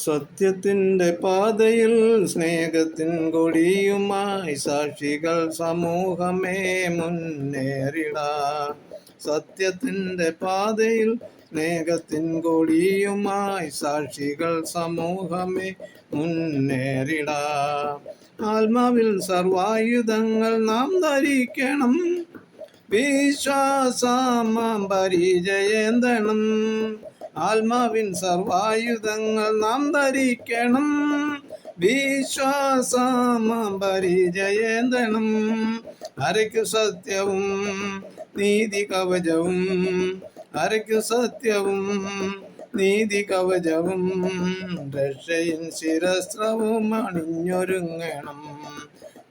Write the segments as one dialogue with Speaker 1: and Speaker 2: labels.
Speaker 1: സത്യത്തിന്റെ പാതയിൽ സ്നേഹത്തിൻ കൊടിയുമായി സാക്ഷികൾ സമൂഹമേ മുന്നേറിട. സത്യത്തിന്റെ പാതയിൽ സ്നേഹത്തിൻ കൊടിയുമായി സാക്ഷികൾ സമൂഹമേ മുന്നേറിട. ആത്മാവിൽ സർവായുധങ്ങൾ നാം ധരിക്കണം. വിശ്വാസമാം പരിചയേന്തണം ആത്മാവിൻ സർവായുധങ്ങൾ നാം ധരിക്കണം. വിശ്വാസമാം പരിചയേന്തണം. അരയ്ക്കു സത്യവും നീതി കവചവും. അരയ്ക്കു സത്യവും നീതി കവചവും. രക്ഷയും ശിരസ്രവും അണിഞ്ഞൊരുങ്ങണം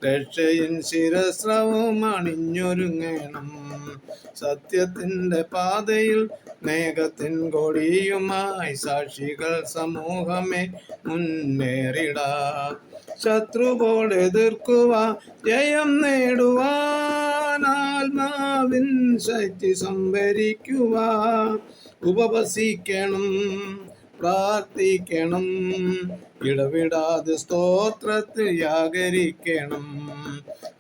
Speaker 1: രക്ഷയിൻ ശിരസ്രവും അണിഞ്ഞൊരുങ്ങണം. സത്യത്തിന്റെ പാതയിൽ മേഘത്തിൻ കൊടിയുമായി സാക്ഷികൾ സമൂഹമേ മുന്നേറിട. ശത്രുവോട് എതിർക്കുക ജയം നേടുവാൻ ശക്തി സംഭരിക്കുക ഉപവസിക്കണം. പ്രാർത്ഥിക്കണം ഇടവിടാതെ സ്തോത്രത്തിൽ യാഗരിക്കണം.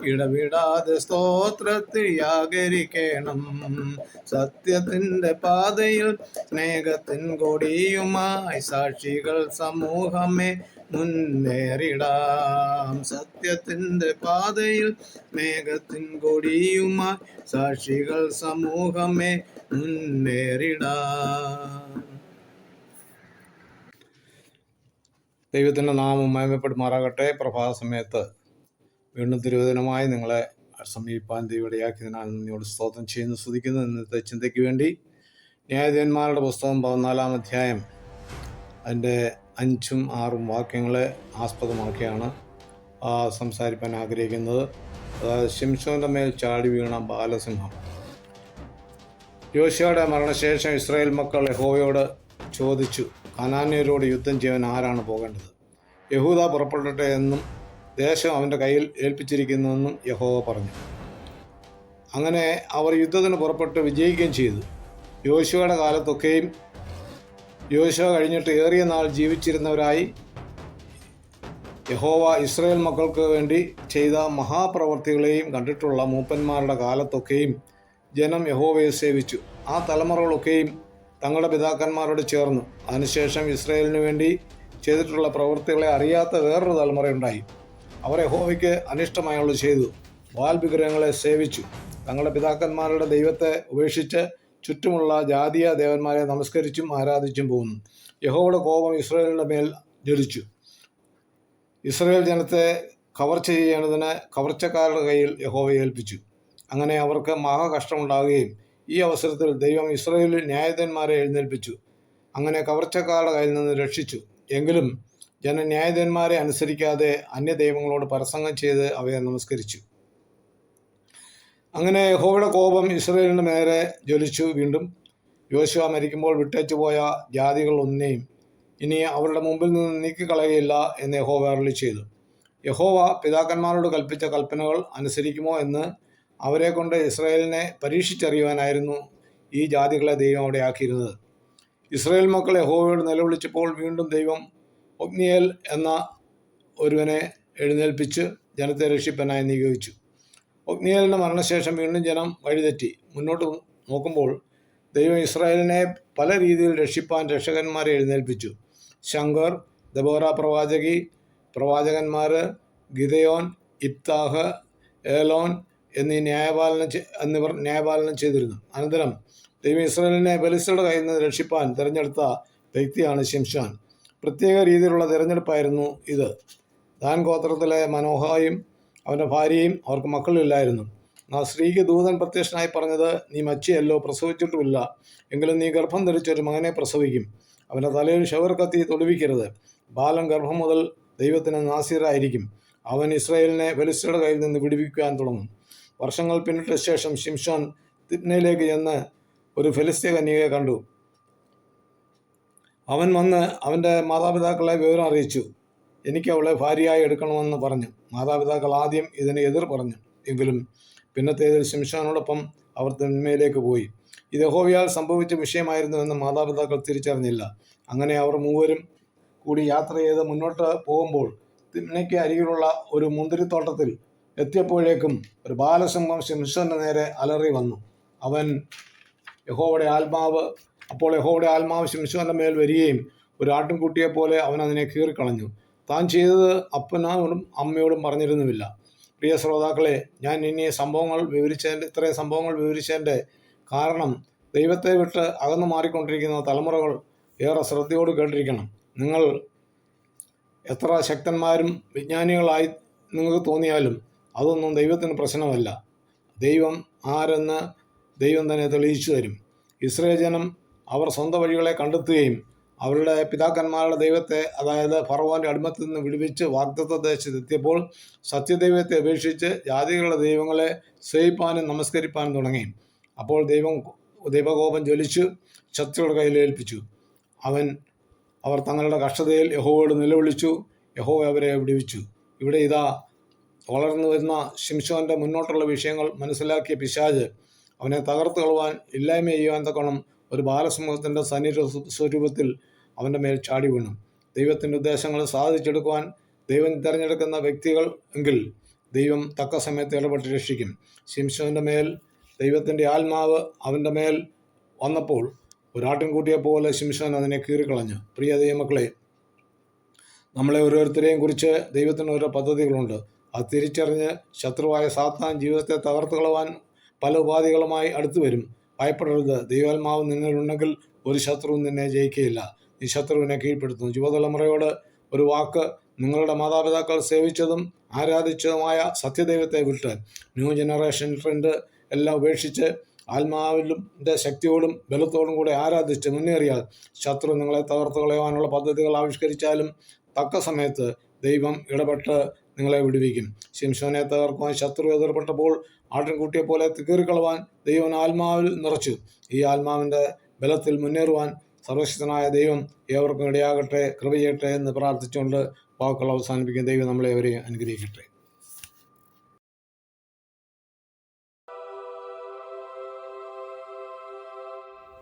Speaker 1: ഇടവിടാതെ സ്തോത്രത്തിൽ യാഗരിക്കണം. സത്യത്തിന്റെ പാതയിൽ സ്നേഹത്തിൻ കൊടിയുമായി സാക്ഷികൾ സമൂഹമേ മുന്നേറിടാം. സത്യത്തിന്റെ പാതയിൽ സ്നേഹത്തിൻ കൊടിയുമായി സാക്ഷികൾ സമൂഹമേ മുന്നേറിടാം. ദൈവത്തിന്റെ നാമം മയമപ്പെടുമാറാകട്ടെ പ്രഭാതസമയത്ത് വീണ്ടും തിരുവചനമായി നിങ്ങളെ സമീപാൻ ദൈവടയാക്കിയതിനാൽ നിന്നോട് സ്തോത്രം ചെയ്യുന്നു സ്തുതിക്കുന്നു ഇന്നത്തെ ചിന്തയ്ക്ക് വേണ്ടി. ന്യായാധിപന്മാരുടെ പുസ്തകം പതിനാലാം അധ്യായം അതിന്റെ അഞ്ചും ആറും വാക്യങ്ങളെ ആസ്പദമാക്കിയാണ് ആ, സംസാരിക്കാൻ ആഗ്രഹിക്കുന്നത്. അതായത് ശിംഷോന്റെ മേൽ ചാടി വീണ ബാലസിംഹം. യോശയുടെ മരണശേഷം ഇസ്രായേൽ മക്കൾ യഹോവയോട് ചോദിച്ചു കനാന്യരോട് യുദ്ധം ചെയ്യാൻ ആരാണ് പോകേണ്ടത്? യഹൂദ പുറപ്പെടട്ടെ എന്നും ദേശം അവന്റെ കയ്യിൽ ഏൽപ്പിച്ചിരിക്കുന്നുവെന്നും യഹോവ പറഞ്ഞു. അങ്ങനെ അവർ യുദ്ധത്തിന് പുറപ്പെട്ട് വിജയിക്കുകയും ചെയ്തു. യോശുവയുടെ കാലത്തൊക്കെയും യോശുവ കഴിഞ്ഞിട്ട് ഏറിയ നാൾ ജീവിച്ചിരുന്നവരായി യഹോവ ഇസ്രയേൽ മക്കൾക്ക് വേണ്ടി ചെയ്ത മഹാപ്രവർത്തികളെയും കണ്ടിട്ടുള്ള മൂപ്പന്മാരുടെ കാലത്തൊക്കെയും ജനം യഹോവയെ സേവിച്ചു. ആ തലമുറകളൊക്കെയും തങ്ങളുടെ പിതാക്കന്മാരോട് ചേർന്നു. അതിനുശേഷം ഇസ്രായേലിന് വേണ്ടി ചെയ്തിട്ടുള്ള പ്രവൃത്തികളെ അറിയാത്ത വേറൊരു തലമുറയുണ്ടായി. അവരെ ഹോവയ്ക്ക് അനിഷ്ടമായുള്ള ചെയ്തു. വാൽ വിഗ്രഹങ്ങളെ സേവിച്ചു. തങ്ങളുടെ പിതാക്കന്മാരുടെ ദൈവത്തെ ഉപേക്ഷിച്ച് ചുറ്റുമുള്ള ജാതീയ ദേവന്മാരെ നമസ്കരിച്ചും ആരാധിച്ചും പോകുന്നു. യഹോവയുടെ കോപം ഇസ്രയേലിന്റെ മേൽ ജ്വലിച്ചു. ഇസ്രയേൽ ജനത്തെ കവർച്ച ചെയ്യേണ്ടതിന് കവർച്ചക്കാരുടെ കയ്യിൽ യഹോവയെ ഏൽപ്പിച്ചു. അങ്ങനെ അവർക്ക് മഹാകഷ്ടമുണ്ടാകുകയും ഈ അവസരത്തിൽ ദൈവം ഇസ്രയേലിൽ ന്യായാധിപന്മാരെ എഴുന്നേൽപ്പിച്ചു. അങ്ങനെ കവർച്ചക്കാരുടെ കയ്യിൽ നിന്ന് രക്ഷിച്ചു. എങ്കിലും ജന ന്യായാധിപന്മാരെ അനുസരിക്കാതെ അന്യ ദൈവങ്ങളോട് പരസംഗം ചെയ്ത് അവയെ നമസ്കരിച്ചു. അങ്ങനെ യഹോവയുടെ കോപം ഇസ്രയേലിന് നേരെ ജ്വലിച്ചു വീണ്ടും. യോശുവ മരിക്കുമ്പോൾ വിട്ടേച്ചു പോയ ജാതികൾ ഒന്നിനെയും ഇനി അവരുടെ മുമ്പിൽ നിന്ന് നീക്കിക്കളയുകയില്ല എന്ന് യഹോവ അറിളി ചെയ്തു. യഹോവ പിതാക്കന്മാരോട് കൽപ്പിച്ച കൽപ്പനകൾ അനുസരിക്കുമോ എന്ന് അവരെ കൊണ്ട് ഇസ്രായേലിനെ പരീക്ഷിച്ചറിയുവാനായിരുന്നു ഈ ജാതികളെ ദൈവം അവിടെ ആക്കിയിരുന്നത്. ഇസ്രായേൽ മക്കൾ യഹോവയോട് നിലവിളിച്ചപ്പോൾ വീണ്ടും ദൈവം ഒഗ്നിയേൽ എന്ന ഒരുവനെ എഴുന്നേൽപ്പിച്ച് ജനത്തെ രക്ഷിപ്പനായി നിയോഗിച്ചു. ഒഗ്നിയേലിന്റെ മരണശേഷം വീണ്ടും ജനം വഴിതെറ്റി. മുന്നോട്ട് നോക്കുമ്പോൾ ദൈവം ഇസ്രായേലിനെ പല രീതിയിൽ രക്ഷിപ്പാൻ രക്ഷകന്മാരെ എഴുന്നേൽപ്പിച്ചു. ശങ്കർ ദബോറ പ്രവാചകി പ്രവാചകന്മാർ ഗിതയോൻ ഇബ്താഹ് ഏലോൻ എന്നീ ന്യായപാലനം എന്നിവർ ന്യായപാലനം ചെയ്തിരുന്നു. അനന്തരം ദൈവം ഇസ്രായേലിനെ ബലിസ്റ്റയുടെ കയ്യിൽ നിന്ന് രക്ഷിപ്പാൻ തിരഞ്ഞെടുത്ത വ്യക്തിയാണ് ശിംഷാൻ പ്രത്യേക രീതിയിലുള്ള തിരഞ്ഞെടുപ്പായിരുന്നു ഇത്. ദാൻ ഗോത്രത്തിലെ മനോഹായും അവന്റെ ഭാര്യയും അവർക്ക് മക്കളില്ലായിരുന്നു. ആ സ്ത്രീക്ക് ദൂതൻ പ്രത്യക്ഷനായി പറഞ്ഞത് നീ മച്ചിയല്ലോ പ്രസവിച്ചിട്ടുമില്ല. എങ്കിലും നീ ഗർഭം ധരിച്ചൊരു മകനെ പ്രസവിക്കും. അവന്റെ തലയിൽ ഷവർ കത്തി തൊടുവിക്കരുത്. ബാലൻ ഗർഭം മുതൽ ദൈവത്തിന് നാസിറായിരിക്കും അവൻ ഇസ്രായേലിനെ ഫെലിസ്തയുടെ കയ്യിൽ നിന്ന് വിടുവിക്കാൻ തുടങ്ങും. വർഷങ്ങൾ പിന്നിട്ട ശേഷം ശിംഷോൻ തിപ്നയിലേക്ക് ചെന്ന് ഒരു ഫെലിസ്തീയ കന്യകയെ കണ്ടു. അവൻ വന്ന് അവന്റെ മാതാപിതാക്കളെ വിവരം അറിയിച്ചു. എനിക്ക് അവളെ ഭാര്യയായി എടുക്കണമെന്ന് പറഞ്ഞു. മാതാപിതാക്കൾ ആദ്യം ഇതിനെ എതിർ പറഞ്ഞു. എങ്കിലും പിന്നത്തേതിൽ ശിംഷോനോടൊപ്പം അവർ തിന്മയിലേക്ക് പോയി. ഇത് യഹോവയാൽ സംഭവിച്ച വിഷയമായിരുന്നുവെന്ന് മാതാപിതാക്കൾ തിരിച്ചറിഞ്ഞില്ല. അങ്ങനെ അവർ മൂവരും കൂടി യാത്ര ചെയ്ത് മുന്നോട്ട് പോകുമ്പോൾ തിന്മയ്ക്ക് അരികിലുള്ള ഒരു മുന്തിരിത്തോട്ടത്തിൽ എത്തിയപ്പോഴേക്കും ഒരു ബാലസിംഹം ശിംഷന്റെ നേരെ അലറി വന്നു. അവൻ യഹോവയുടെ ആത്മാവ് അപ്പോൾ യഹോവയുടെ ആത്മാവ് ശിംഷോന്റെ മേൽ വരികയും ഒരു ആട്ടിൻകുട്ടിയെ പോലെ അവൻ അതിനെ കീറിക്കളഞ്ഞു. താൻ ചെയ്തത് അപ്പനോടും അമ്മയോടും പറഞ്ഞിരുന്നുമില്ല. പ്രിയ ശ്രോതാക്കളെ ഞാൻ ഇനി സംഭവങ്ങൾ വിവരിച്ചതിന്റെ ഇത്രയും സംഭവങ്ങൾ വിവരിച്ചതിന്റെ കാരണം ദൈവത്തെ വിട്ട് അകന്നു മാറിക്കൊണ്ടിരിക്കുന്ന തലമുറകൾ ഏറെ ശ്രദ്ധയോട് കേട്ടിരിക്കണം. നിങ്ങൾ എത്ര ശക്തന്മാരും വിജ്ഞാനികളായി നിങ്ങൾക്ക് തോന്നിയാലും അതൊന്നും ദൈവത്തിന് പ്രശ്നമല്ല. ദൈവം ആരെന്ന് ദൈവം തന്നെ തെളിയിച്ചു തരും. ഇസ്രയേൽ ജനം അവർ സ്വന്തം വഴികളെ കണ്ടെത്തുകയും അവരുടെ പിതാക്കന്മാരുടെ ദൈവത്തെ അതായത് ഫറവോന്റെ അടിമത്തിൽ നിന്ന് വിടുവിച്ച് വാഗ്ദത്ത ദേശത്തെത്തിയപ്പോൾ സത്യദൈവത്തെ അപേക്ഷിച്ച് ജാതികളുടെ ദൈവങ്ങളെ സേവിപ്പാനും നമസ്കരിപ്പാനും തുടങ്ങി. അപ്പോൾ ദൈവം ദൈവകോപം ജ്വലിച്ച് ശത്രുക്കളുടെ കയ്യിൽ ഏൽപ്പിച്ചു. അവൻ അവർ തങ്ങളുടെ കഷ്ടതയിൽ യഹോവയോട് നിലവിളിച്ചു യഹോവ അവരെ വിടുവിച്ചു. ഇവിടെ ഇതാ വളർന്നു വരുന്ന ശിംഷോന്റെ മുന്നോട്ടുള്ള വിഷയങ്ങൾ മനസ്സിലാക്കിയ പിശാജ് അവനെ തകർത്ത് കളുവാൻ ഇല്ലായ്മ ചെയ്യുവാൻ തക്കോണം ഒരു ബാലസമൂഹത്തിന്റെ സന്നിധ സ്വരൂപത്തിൽ അവന്റെ മേൽ ചാടി വീണു. ദൈവത്തിന്റെ ഉദ്ദേശങ്ങൾ സാധിച്ചെടുക്കുവാൻ ദൈവം തിരഞ്ഞെടുക്കുന്ന വ്യക്തികൾ എങ്കിൽ ദൈവം തക്ക സമയത്ത് ഇടപെട്ട് രക്ഷിക്കും. ശിംഷോന്റെ മേൽ ദൈവത്തിന്റെ ആത്മാവ് അവന്റെ മേൽ വന്നപ്പോൾ ഒരാട്ടിൻകൂട്ടിയെ പോലെ ശിംഷോൻ അതിനെ കീറിക്കളഞ്ഞു. പ്രിയ ദൈവമക്കളെ നമ്മളെ ഓരോരുത്തരെയും കുറിച്ച് ദൈവത്തിന് ഓരോ പദ്ധതികളുണ്ട്. അത് തിരിച്ചറിഞ്ഞ് ശത്രുവായ സാത്താൻ ജീവിതത്തെ തകർത്തു കളവാൻ പല ഉപാധികളുമായി അടുത്തു വരും. ഭയപ്പെടരുത്. ദൈവാത്മാവ് നിന്നിലുണ്ടെങ്കിൽ ഒരു ശത്രുവും നിന്നെ ജയിക്കുകയില്ല നീ ശത്രുവിനെ കീഴ്പ്പെടുത്തുന്നു. യുവതലമുറയോട് ഒരു വാക്ക് നിങ്ങളുടെ മാതാപിതാക്കൾ സേവിച്ചതും ആരാധിച്ചതുമായ സത്യദൈവത്തെ വിട്ട്. ന്യൂ ജനറേഷൻ ട്രെൻഡ് എല്ലാം ഉപേക്ഷിച്ച് ആത്മാവിലും ശക്തിയോടും ബലത്തോടും കൂടെ ആരാധിച്ച് മുന്നേറിയാൽ ശത്രു നിങ്ങളെ തകർത്ത് കളയുവാനുള്ള പദ്ധതികൾ ആവിഷ്കരിച്ചാലും തക്ക സമയത്ത് ദൈവം ഇടപെട്ട് നിങ്ങളെ വിടുവിക്കും. ശിംശോനെ തകർക്കുവാൻ ശത്രു എതിർപ്പെട്ടപ്പോൾ ആട്ടിൻകുട്ടിയെ പോലെ കീറിക്കളവാൻ ദൈവം ആത്മാവിൽ നിറച്ചു. ഈ ആത്മാവിന്റെ ബലത്തിൽ മുന്നേറുവാൻ സർവശക്തനായ ദൈവം ഏവർക്കും ഇടയാകട്ടെ കൃപ ചെയ്യട്ടെ എന്ന് പ്രാർത്ഥിച്ചുകൊണ്ട് വാക്കുകൾ അവസാനിപ്പിക്കുന്ന ദൈവം നമ്മളെ അവരെ അനുഗ്രഹിക്കട്ടെ.